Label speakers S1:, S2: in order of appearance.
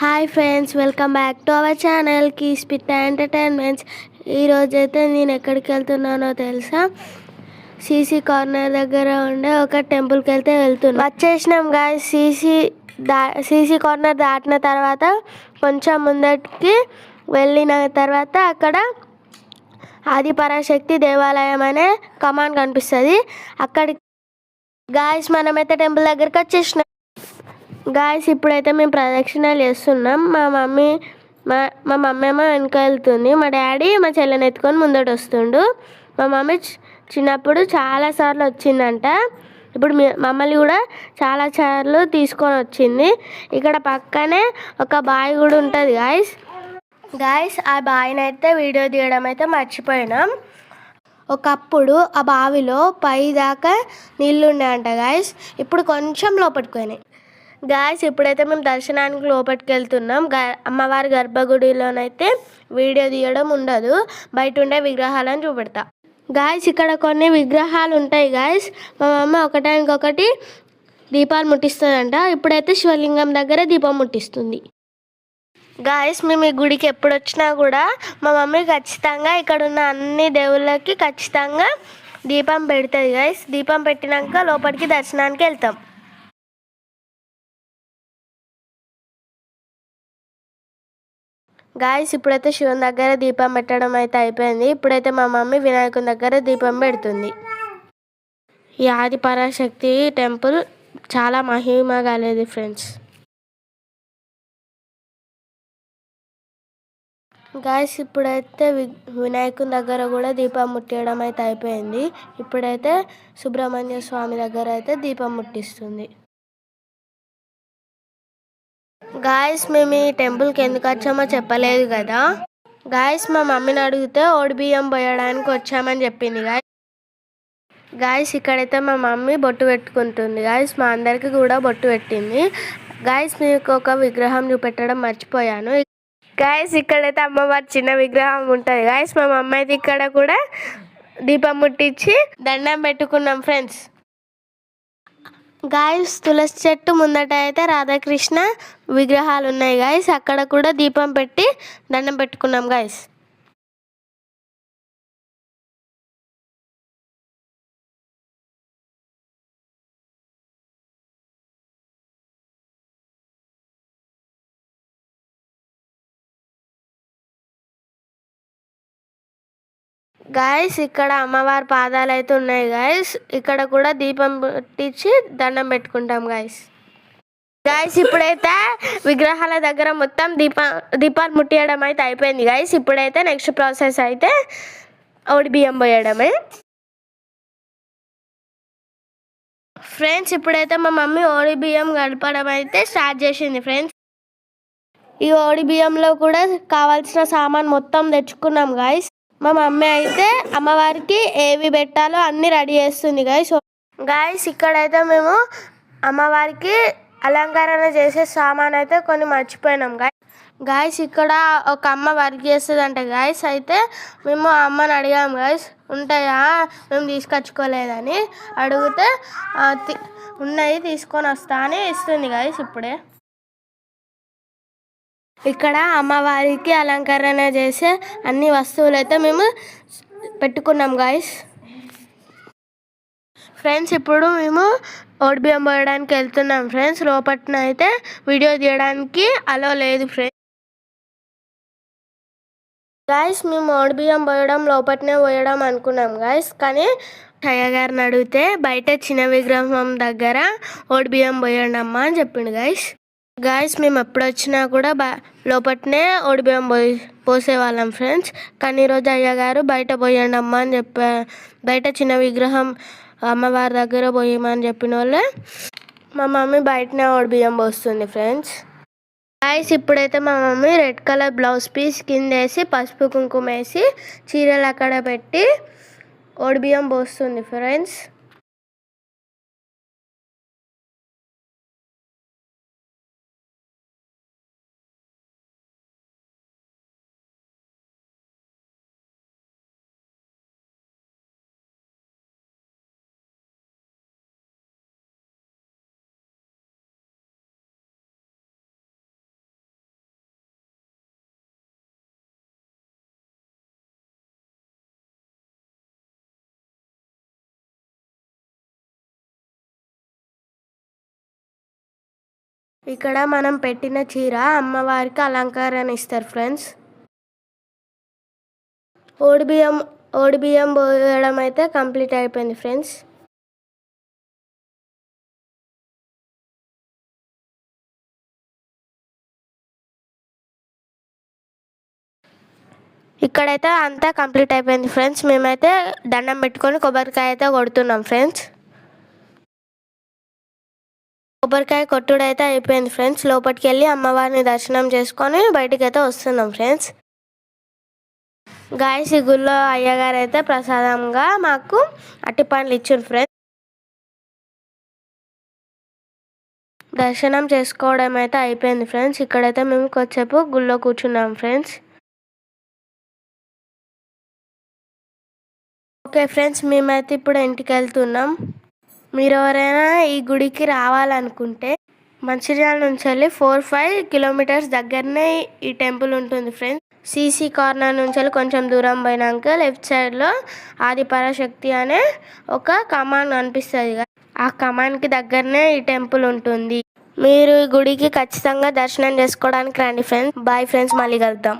S1: Hi friends welcome back to our channel కీస్పిట్ entertainments. ఈరోజు అయితే నేను ఎక్కడికి వెళ్తున్నానో తెలుసా? సీసీ కార్నర్ దగ్గర ఉండే ఒక టెంపుల్కి వెళ్తే వెళ్తున్నాం వచ్చేసినాం గాయ సీసీ దా సీసీ కార్నర్ దాటిన తర్వాత కొంచెం ముందటికి వెళ్ళిన తర్వాత అక్కడ ఆదిపరాశక్తి దేవాలయం అనే కమాండ్ కనిపిస్తుంది. అక్కడికి గాయస్ మనమైతే టెంపుల్ దగ్గరికి వచ్చేసినాం. గాయస్ ఇప్పుడైతే మేము ప్రదక్షిణాలు చేస్తున్నాం. మా మమ్మీ మా మా మమ్మీ ఏమో వెనక వెళ్తుంది. మా డాడీ మా చెల్లెని ఎత్తుకొని ముందట వస్తుండు. మా మమ్మీ చి- చిన్నప్పుడు చాలాసార్లు వచ్చిందంట. ఇప్పుడు మమ్మల్ని కూడా చాలా సార్లు తీసుకొని వచ్చింది. ఇక్కడ పక్కనే ఒక బావి కూడా ఉంటుంది గాయస్ గాయస్ ఆ బావిని అయితే వీడియో తీయడం అయితే మర్చిపోయినాం. ఒకప్పుడు ఆ బావిలో పై దాకా నీళ్ళు ఉన్నాయంట గాయస్ ఇప్పుడు కొంచెం లోపడిపోయినాయి గాయస్ ఇప్పుడైతే మేము దర్శనానికి లోపలికి వెళ్తున్నాం. గ- అమ్మవారి గర్భగుడిలోనైతే వీడియో తీయడం ఉండదు. బయట ఉండే విగ్రహాలను చూపెడతా. గాయస్ ఇక్కడ కొన్ని విగ్రహాలు ఉంటాయి గాయస్ మా మమ్మ ఒకటానికొకటి దీపాలు ముట్టిస్తుందంట. ఇప్పుడైతే శివలింగం దగ్గర దీపం ముట్టిస్తుంది. గాయస్ మేము ఈ గుడికి ఎప్పుడు వచ్చినా కూడా మా మమ్మీ ఖచ్చితంగా ఇక్కడ ఉన్న అన్ని దేవుళ్ళకి ఖచ్చితంగా దీపం పెడుతుంది గాయస్ దీపం పెట్టినాక లోపలికి దర్శనానికి వెళ్తాం. గాయస్ ఇప్పుడైతే శివుని దగ్గర దీపం పెట్టడం అయితే అయిపోయింది. ఇప్పుడైతే మా మమ్మీ వినాయకుని దగ్గర దీపం పెడుతుంది. ఈ ఆది పరాశక్తి టెంపుల్ చాలా మహిమ కాలేదు ఫ్రెండ్స్ గాయస్ ఇప్పుడైతే వినాయకుని దగ్గర కూడా దీపం ముట్టేయడం అయితే అయిపోయింది. ఇప్పుడైతే సుబ్రహ్మణ్య స్వామి దగ్గర అయితే దీపం ముట్టిస్తుంది. గాయస్ మేము ఈ టెంపుల్కి ఎందుకు వచ్చామో చెప్పలేదు కదా. గాయస్ మా మమ్మీని అడిగితే ఓడి బియ్యం పోయడానికి వచ్చామని చెప్పింది గాయస్ గాయస్ ఇక్కడైతే మా మమ్మీ బొట్టు పెట్టుకుంటుంది గాయస్ మా అందరికి కూడా బొట్టు పెట్టింది. గాయస్ మీకు ఒక విగ్రహం చూపెట్టడం మర్చిపోయాను. గాయస్ ఇక్కడైతే అమ్మవారి చిన్న విగ్రహం ఉంటుంది గాయస్ మా మమ్మీ అయితే ఇక్కడ కూడా దీపం ముట్టించి దండం పెట్టుకున్నాం ఫ్రెండ్స్ గాయస్ తులసి చెట్టు ముందట అయితే రాధాకృష్ణ విగ్రహాలు ఉన్నాయి గాయస్ అక్కడ కూడా దీపం పెట్టి దండం పెట్టుకున్నాం గాయస్ గాయస్ ఇక్కడ అమ్మవారి పాదాలు అయితే ఉన్నాయి గాయస్ ఇక్కడ కూడా దీపం పెట్టించి దండం పెట్టుకుంటాం గాయస్ గాయస్ ఇప్పుడైతే విగ్రహాల దగ్గర మొత్తం దీప దీపాలు ముట్టియడం అయితే అయిపోయింది గాయస్ ఇప్పుడైతే నెక్స్ట్ ప్రాసెస్ అయితే ఓడి బియ్యం పోయడమే. ఫ్రెండ్స్ ఇప్పుడైతే మా మమ్మీ ఓడి బియ్యం గడపడం అయితే స్టార్ట్ చేసింది ఫ్రెండ్స్ ఈ ఓడి బియ్యంలో కూడా కావాల్సిన సామాన్ మొత్తం తెచ్చుకున్నాం గాయస్ మా మమ్మీ అయితే అమ్మవారికి ఏవి పెట్టాలో అన్ని రెడీ చేస్తుంది గాయస్ గాయస్ ఇక్కడైతే మేము అమ్మవారికి అలంకరణ చేసే సామాన్ అయితే కొన్ని మర్చిపోయినాం గాయస్ గాయస్ ఇక్కడ ఒక అమ్మ వర్క్ చేస్తుందంట గాయస్ అయితే మేము ఆ అమ్మని అడిగాం గాయస్ ఉంటాయా? మేము తీసుకొచ్చుకోలేదని. అడిగితే ఉన్నాయి తీసుకొని వస్తా అని ఇస్తుంది గాయస్ ఇప్పుడే. ఇక్కడ అమ్మవారికి అలంకరణ చేసే అన్ని వస్తువులు అయితే మేము పెట్టుకున్నాం గాయస్ ఫ్రెండ్స్ ఇప్పుడు మేము ఓడిబియ్యం పోయడానికి వెళ్తున్నాం ఫ్రెండ్స్ లోపట్న అయితే వీడియో తీయడానికి అలో లేదు ఫ్రెండ్స్ గాయస్ మేము ఓడిబియ్యం పోయడం లోపట్నే పోయడం అనుకున్నాం గాయస్ కానీ టయ్య గారిని అడిగితే బయట చిన్న విగ్రహం దగ్గర ఓడిబియ్యం పోయండి అమ్మా అని చెప్పిండు గాయస్ గాయస్ మేము ఎప్పుడు వచ్చినా కూడా బా లోపట్నే ఓడిబియ్యం పోయి పోసేవాళ్ళం ఫ్రెండ్స్ కానీ ఈరోజు అయ్యగారు బయట పోయండి అమ్మ అని చెప్పా బయట చిన్న విగ్రహం అమ్మవారి దగ్గర పోయమని చెప్పిన వాళ్ళే మా మమ్మీ బయటనే ఓడిబియ్యం పోస్తుంది ఫ్రెండ్స్ గాయస్ ఇప్పుడైతే మా mummy red colour blouse piece కింద వేసి పసుపు కుంకుమ వేసి చీరలు అక్కడ పెట్టి ఓడిబియ్యం పోస్తుంది ఫ్రెండ్స్ ఇక్కడ మనం పెట్టిన చీర అమ్మవారికి అలంకరణ ఇస్తారు ఫ్రెండ్స్ ఓడిబియ్యం ఓడిబియ్యం పోయడం అయితే కంప్లీట్ అయిపోయింది ఫ్రెండ్స్ ఇక్కడైతే అంతా కంప్లీట్ అయిపోయింది ఫ్రెండ్స్ మేమైతే దండం పెట్టుకొని కొబ్బరికాయ అయితే కొడుతున్నాం ఫ్రెండ్స్ కొబ్బరికాయ కొట్టుడు అయితే అయిపోయింది ఫ్రెండ్స్. లోపలికి వెళ్ళి అమ్మవారిని దర్శనం చేసుకొని బయటికి అయితే వస్తున్నాం ఫ్రెండ్స్. గాయస్ ఈ గుళ్ళో అయ్యగారు అయితే ప్రసాదంగా మాకు అట్టి పండ్లు ఇచ్చిండు ఫ్రెండ్స్. దర్శనం చేసుకోవడం అయితే అయిపోయింది ఫ్రెండ్స్. ఇక్కడైతే మేము కొద్దిసేపు గుళ్ళో కూర్చున్నాం ఫ్రెండ్స్. ఓకే ఫ్రెండ్స్ మేమైతే ఇప్పుడు ఇంటికి వెళ్తున్నాం. మీరు ఎవరైనా ఈ గుడికి రావాలనుకుంటే మంచిర్యాల నుంచి వెళ్ళి ఫోర్ ఫైవ్ కిలోమీటర్స్ దగ్గరనే ఈ టెంపుల్ ఉంటుంది ఫ్రెండ్స్. సీసీ కార్నర్ నుంచి వెళ్ళి కొంచెం దూరం పోయినాక లెఫ్ట్ సైడ్లో ఆదిపరాశక్తి అనే ఒక కమాన్ కనిపిస్తుంది ఆ కమాన్కి దగ్గరనే ఈ టెంపుల్ ఉంటుంది. మీరు ఈ గుడికి ఖచ్చితంగా దర్శనం చేసుకోవడానికి రండి ఫ్రెండ్స్. Bye friends. మళ్ళీ కలుద్దాం.